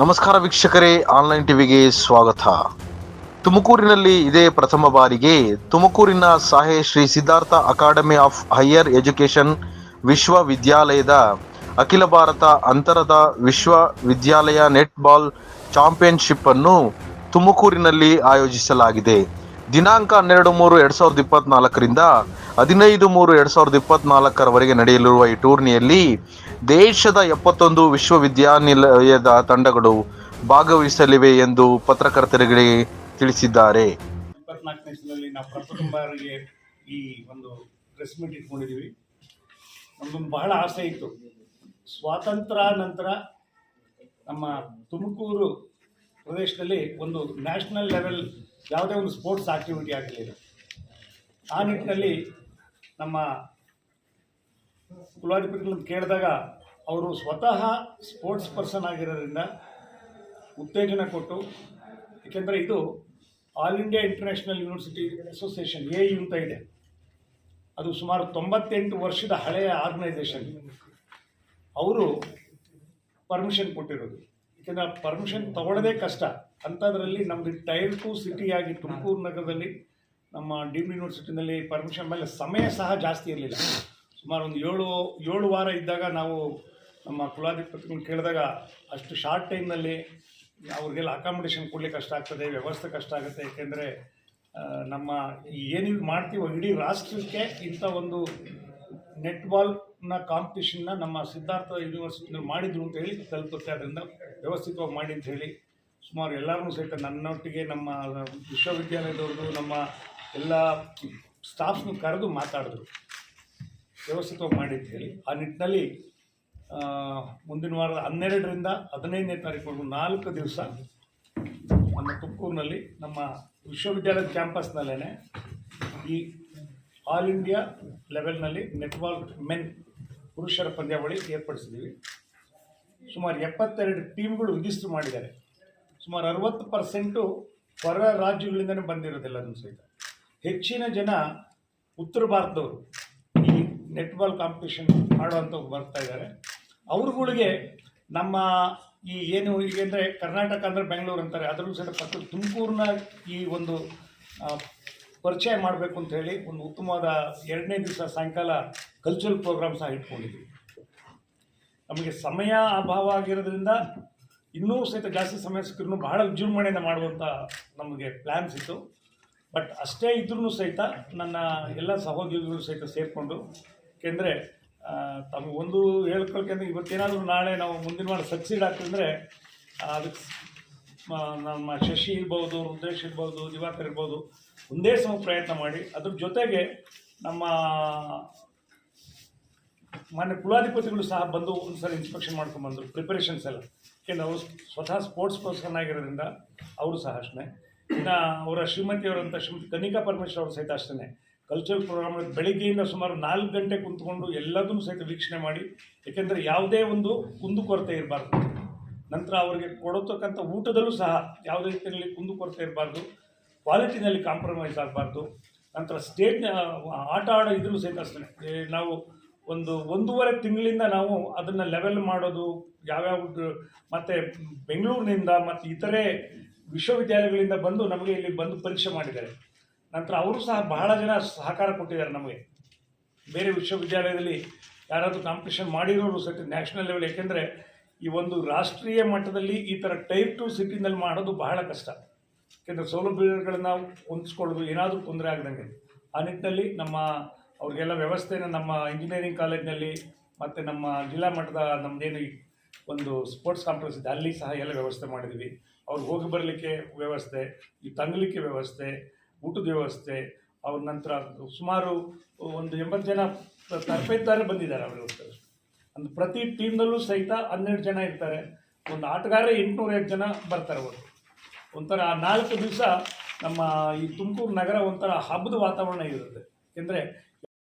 ನಮಸ್ಕಾರ ವೀಕ್ಷಕರೇ, ಆನ್ಲೈನ್ ಟಿವಿಗೆ ಸ್ವಾಗತ. ತುಮಕೂರಿನಲ್ಲಿ ಇದೇ ಪ್ರಥಮ ಬಾರಿಗೆ ತುಮಕೂರಿನ Sahe Shri Siddhartha academy of higher education ವಿಶ್ವವಿದ್ಯಾಲಯದ ಅಖಿಲ ಭಾರತ ಅಂತರದ ವಿಶ್ವವಿದ್ಯಾಲಯ ನೆಟ್ಬಾಲ್ ಚಾಂಪಿಯನ್ಶಿಪ್ ಅನ್ನು ತುಮಕೂರಿನಲ್ಲಿ ಆಯೋಜಿಸಲಾಗಿದೆ. ದಿನಾಂಕ ಹನ್ನೆರಡು ಮೂರು ಎರಡು ಸಾವಿರದ ಇಪ್ಪತ್ನಾಲ್ಕರಿಂದ ಹದಿನೈದು ಮೂರು ಎರಡು ಸಾವಿರದ ಇಪ್ಪತ್ನಾಲ್ಕರವರೆಗೆ ನಡೆಯಲಿರುವ ಈ ಟೂರ್ನಿಯಲ್ಲಿ ದೇಶದ ಎಪ್ಪತ್ತೊಂದು ವಿಶ್ವವಿದ್ಯಾನಿಲಯದ ತಂಡಗಳು ಭಾಗವಹಿಸಲಿವೆ ಎಂದು ಪತ್ರಕರ್ತರಿಗೆ ತಿಳಿಸಿದ್ದಾರೆ. ಬಹಳ ಆಸೆ ಇತ್ತು. ಸ್ವಾತಂತ್ರ್ಯ ನಂತರ ನಮ್ಮ ತುಮಕೂರು ಪ್ರದೇಶದಲ್ಲಿ ಒಂದು ನ್ಯಾಷನಲ್ ಲೆವೆಲ್ ಯಾವುದೇ ಒಂದು ಸ್ಪೋರ್ಟ್ಸ್ ಆಕ್ಟಿವಿಟಿ ಆಗಲಿಲ್ಲ ಆ ನಿಟ್ಟಿನಲ್ಲಿ ನಮ್ಮ ಕುಲಾಧಿಪತಿಗಳನ್ನು ಕೇಳಿದಾಗ ಅವರು ಸ್ವತಃ ಸ್ಪೋರ್ಟ್ಸ್ ಪರ್ಸನ್ ಆಗಿರೋದ್ರಿಂದ ಉತ್ತೇಜನ ಕೊಟ್ಟು, ಏಕೆಂದರೆ ಇದು all India international university association A U ಅಂತ ಇದೆ. ಅದು ಸುಮಾರು ತೊಂಬತ್ತೆಂಟು ವರ್ಷದ ಹಳೆಯ ಆರ್ಗನೈಸೇಷನ್ ಅವರು ಪರ್ಮಿಷನ್ ಕೊಟ್ಟಿರೋದು. ಏಕೆಂದರೆ ಪರ್ಮಿಷನ್ ತಗೊಳ್ಳೋದೇ ಕಷ್ಟ. ಅಂಥದ್ರಲ್ಲಿ ನಮ್ಮದು ಟೈರ್ ಟು ಸಿಟಿಯಾಗಿ ತುಮಕೂರು ನಗರದಲ್ಲಿ ನಮ್ಮ ಡಿಮ್ ಯೂನಿವರ್ಸಿಟಿನಲ್ಲಿ ಪರ್ಮಿಷನ್ ಮೇಲೆ ಸಮಯ ಸಹ ಜಾಸ್ತಿ ಇರಲಿಲ್ಲ. ಸುಮಾರು ಒಂದು ಏಳು ಏಳು ವಾರ ಇದ್ದಾಗ ನಾವು ನಮ್ಮ ಕುಲಾಧಿಪತಿಗಳನ್ನ ಕೇಳಿದಾಗ ಅಷ್ಟು ಶಾರ್ಟ್ ಟೈಮ್ನಲ್ಲಿ ಅವ್ರಿಗೆಲ್ಲ ಅಕಾಮಿಡೇಷನ್ ಕೊಡ್ಲಿಕ್ಕೆ ಕಷ್ಟ ಆಗ್ತದೆ, ವ್ಯವಸ್ಥೆ ಕಷ್ಟ ಆಗುತ್ತೆ. ಏಕೆಂದರೆ ನಮ್ಮ ಏನಿದು ಮಾಡ್ತೀವೋ ಇಡೀ ರಾಷ್ಟ್ರಕ್ಕೆ ಇಂಥ ಒಂದು ನೆಟ್ಬಾಲ್ನ ಕಾಂಪಿಟೇಷನ್ನ ನಮ್ಮ ಸಿದ್ಧಾರ್ಥ ಯೂನಿವರ್ಸಿಟಿನಲ್ಲಿ ಮಾಡಿದ್ರು ಅಂತ ಹೇಳಿ ತಲುಪುತ್ತೆ. ಅದರಿಂದ ವ್ಯವಸ್ಥಿತವಾಗಿ ಮಾಡಿ ಅಂತ ಹೇಳಿ ಸುಮಾರು ಎಲ್ಲರನ್ನೂ ಸಹಿತ ನನ್ನೊಟ್ಟಿಗೆ ನಮ್ಮ ವಿಶ್ವವಿದ್ಯಾಲಯದವ್ರದ್ದು, ನಮ್ಮ ಎಲ್ಲ ಸ್ಟಾಫ್ನು ಕರೆದು ಮಾತಾಡಿದ್ರು. ವ್ಯವಸ್ಥಿತವಾಗಿ ಮಾಡಿ ಅಂತ ಹೇಳಿ. ಆ ನಿಟ್ಟಿನಲ್ಲಿ ಮುಂದಿನ ವಾರದ ಹನ್ನೆರಡರಿಂದ ಹದಿನೈದನೇ ತಾರೀಕು ನಾಲ್ಕು ದಿವಸ ನಮ್ಮ ತುಮಕೂರಿನಲ್ಲಿ, ನಮ್ಮ ವಿಶ್ವವಿದ್ಯಾಲಯದ ಕ್ಯಾಂಪಸ್ನಲ್ಲೇ ಈ ಆಲ್ ಇಂಡಿಯಾ ಲೆವೆಲ್ನಲ್ಲಿ ನೆಟ್ಬಾಲ್ ಮೆನ್ ಪುರುಷರ ಪಂದ್ಯಾವಳಿ ಏರ್ಪಡಿಸಿದ್ದೀವಿ. ಸುಮಾರು ಎಪ್ಪತ್ತೆರಡು ಟೀಮ್ಗಳು ರಿಜಿಸ್ಟರ್ ಮಾಡಿದ್ದಾರೆ. ಸುಮಾರು ಅರವತ್ತು ಪರ್ಸೆಂಟು ಹೊರ ರಾಜ್ಯಗಳಿಂದಲೇ ಬಂದಿರೋದೆಲ್ಲದನ್ನು ಸಹಿತ. ಹೆಚ್ಚಿನ ಜನ ಉತ್ತರ ಭಾರತದವರು ಈ ನೆಟ್ಬಾಲ್ ಕಾಂಪಿಟೇಷನ್ ಆಡುವಂಥವ್ರು ಬರ್ತಾ ಇದ್ದಾರೆ. ಅವ್ರುಗಳಿಗೆ ನಮ್ಮ ಈ ಏನು ಈಗ ಅಂದರೆ ಕರ್ನಾಟಕ ಅಂದರೆ ಬೆಂಗಳೂರು ಅಂತಾರೆ, ಅದರಲ್ಲೂ ಸಹಿತ ಪಕ್ಕ ತುಮಕೂರಿನ ಈ ಒಂದು ಪರಿಚಯ ಮಾಡಬೇಕು ಅಂತ ಹೇಳಿ ಒಂದು ಉತ್ತಮವಾದ ಎರಡನೇ ದಿವಸ ಸಾಯಂಕಾಲ ಕಲ್ಚರಲ್ ಪ್ರೋಗ್ರಾಮ್ ಸಹ ಇಟ್ಕೊಂಡಿದ್ವಿ ನಮಗೆ ಸಮಯ ಅಭಾವ ಆಗಿರೋದ್ರಿಂದ ಇನ್ನೂ ಸಹಿತ ಜಾಸ್ತಿ ಸಮಯ ಸಿಕ್ಕಿದ್ರು ಬಹಳ ವಿಜೃಂಭಣೆಯಿಂದ ಮಾಡುವಂಥ ನಮಗೆ ಪ್ಲ್ಯಾನ್ಸ್ ಇತ್ತು. ಬಟ್ ಅಷ್ಟೇ ಇದ್ರೂ ಸಹಿತ ನನ್ನ ಎಲ್ಲ ಸಹೋದ್ಯೋಗಿಗಳು ಸಹಿತ ಸೇರಿಕೊಂಡು ಏಕೆಂದರೆ ತಮಗೆ ಒಂದು ಹೇಳ್ಕೊಳ್ಕೆಂದ್ರೆ ಇವತ್ತೇನಾದರೂ ನಾಳೆ ನಾವು ಮುಂದಿನ ವಾರ ಸಕ್ಸೀಡ್ ಆಗ್ತಂದರೆ ಅದಕ್ಕೆ ನಮ್ಮ ಶಶಿ ಇರ್ಬೋದು, ರುದ್ರೇಶ್ ಇರ್ಬೋದು, ದಿವಾಕರ್ ಇರ್ಬೋದು, ಒಂದೇ ಸಮ ಪ್ರಯತ್ನ ಮಾಡಿ. ಅದ್ರ ಜೊತೆಗೆ ನಮ್ಮ ಮಾನ್ಯ ಕುಲಾಧಿಪತಿಗಳು ಸಹ ಬಂದು ಒಂದು ಸಲ ಇನ್ಸ್ಪೆಕ್ಷನ್ ಮಾಡ್ಕೊಂಡು ಬಂದರು ಪ್ರಿಪರೇಷನ್ಸ್ ಎಲ್ಲ. ಯಾಕೆಂದ್ರೆ ಅವರು ಸ್ವತಃ ಸ್ಪೋರ್ಟ್ಸ್ ಪರ್ಸನ್ ಆಗಿರೋದ್ರಿಂದ ಅವರು ಸಹ ಅಷ್ಟೇ. ಇನ್ನು ಅವರ ಶ್ರೀಮತಿಯವರಂಥ ಶ್ರೀಮತಿ ಕನಿಕಾ ಪರಮೇಶ್ವರ್ ಅವರು ಸಹಿತ ಅಷ್ಟೇ ಕಲ್ಚರಲ್ ಪ್ರೋಗ್ರಾಮ್ ಬೆಳಿಗ್ಗೆಯಿಂದ ಸುಮಾರು ನಾಲ್ಕು ಗಂಟೆ ಕುಂತ್ಕೊಂಡು ಎಲ್ಲದನ್ನು ಸಹಿತ ವೀಕ್ಷಣೆ ಮಾಡಿ, ಏಕೆಂದರೆ ಯಾವುದೇ ಒಂದು ಕುಂದುಕೊರತೆ ಇರಬಾರ್ದು. ನಂತರ ಅವರಿಗೆ ಕೊಡತಕ್ಕಂಥ ಊಟದಲ್ಲೂ ಸಹ ಯಾವುದೇ ರೀತಿಯಲ್ಲಿ ಕುಂದುಕೊರತೆ ಇರಬಾರ್ದು. ಕ್ವಾಲಿಟಿನಲ್ಲಿ ಕಾಂಪ್ರಮೈಸ್ ಆಗಬಾರ್ದು. ನಂತರ ಸ್ಟೇಟ್ ಆಟ ಆಡೋ ಇದ್ರೂ ಸಹಿತ ಅಷ್ಟೇ ನಾವು ಒಂದು ಒಂದೂವರೆ ತಿಂಗಳಿಂದ ನಾವು ಅದನ್ನು ಲೆವೆಲ್ ಮಾಡೋದು, ಯಾವ್ಯಾವ, ಮತ್ತು ಬೆಂಗಳೂರಿನಿಂದ ಮತ್ತು ಇತರೆ ವಿಶ್ವವಿದ್ಯಾಲಯಗಳಿಂದ ಬಂದು ನಮಗೆ ಇಲ್ಲಿ ಬಂದು ಪರೀಕ್ಷೆ ಮಾಡಿದ್ದಾರೆ. ನಂತರ ಅವರು ಸಹ ಬಹಳ ಜನ ಸಹಕಾರ ಕೊಟ್ಟಿದ್ದಾರೆ ನಮಗೆ. ಬೇರೆ ವಿಶ್ವವಿದ್ಯಾಲಯದಲ್ಲಿ ಯಾರಾದರೂ ಕಾಂಪಿಟೇಷನ್ ಮಾಡಿರೋರು ಸಹಿತ ನ್ಯಾಷನಲ್ ಲೆವೆಲ್ ಏಕೆಂದರೆ ಈ ಒಂದು ರಾಷ್ಟ್ರೀಯ ಮಟ್ಟದಲ್ಲಿ ಈ ಥರ ಟೈಪ್ ಟು ಸಿಟಿನಲ್ಲಿ ಮಾಡೋದು ಬಹಳ ಕಷ್ಟ. ಏಕೆಂದರೆ ಸೌಲಭ್ಯಗಳನ್ನ ಹೊಂದಿಸ್ಕೊಳ್ಳೋದು ಏನಾದರೂ ತೊಂದರೆ ಆಗದಂಗೆ. ಆ ನಿಟ್ಟಿನಲ್ಲಿ ನಮ್ಮ ಅವ್ರಿಗೆಲ್ಲ ವ್ಯವಸ್ಥೆನ ನಮ್ಮ ಇಂಜಿನಿಯರಿಂಗ್ ಕಾಲೇಜ್ನಲ್ಲಿ ಮತ್ತು ನಮ್ಮ ಜಿಲ್ಲಾ ಮಟ್ಟದ ನಮ್ಮದೇನು ಒಂದು ಸ್ಪೋರ್ಟ್ಸ್ ಕಾಂಪ್ಲೆಕ್ಸ್ ಇದೆ, ಅಲ್ಲಿ ಸಹ ಎಲ್ಲ ವ್ಯವಸ್ಥೆ ಮಾಡಿದ್ವಿ. ಅವ್ರು ಹೋಗಿ ಬರಲಿಕ್ಕೆ ವ್ಯವಸ್ಥೆ, ಈ ತಂಗಲಿಕ್ಕೆ ವ್ಯವಸ್ಥೆ, ಊಟದ ವ್ಯವಸ್ಥೆ, ಅವ್ರ ನಂತರ ಸುಮಾರು ಒಂದು ಎಂಬತ್ತು ಜನ ತರಬೇತಾರೆ ಬಂದಿದ್ದಾರೆ ಅವರು ಒಂದು ಪ್ರತಿ ಟೀಮ್ನಲ್ಲೂ ಸಹಿತ ಹನ್ನೆರಡು ಜನ ಇರ್ತಾರೆ. ಒಂದು ಆಟಗಾರ ಎಂಟುನೂರೈದು ಜನ ಬರ್ತಾರೆ ಅವರು. ಒಂಥರ ಆ ನಾಲ್ಕು ದಿವಸ ನಮ್ಮ ಈ ತುಮಕೂರು ನಗರ ಒಂಥರ ಹಬ್ಬದ ವಾತಾವರಣ ಇರುತ್ತೆ. ಯಾಕೆಂದರೆ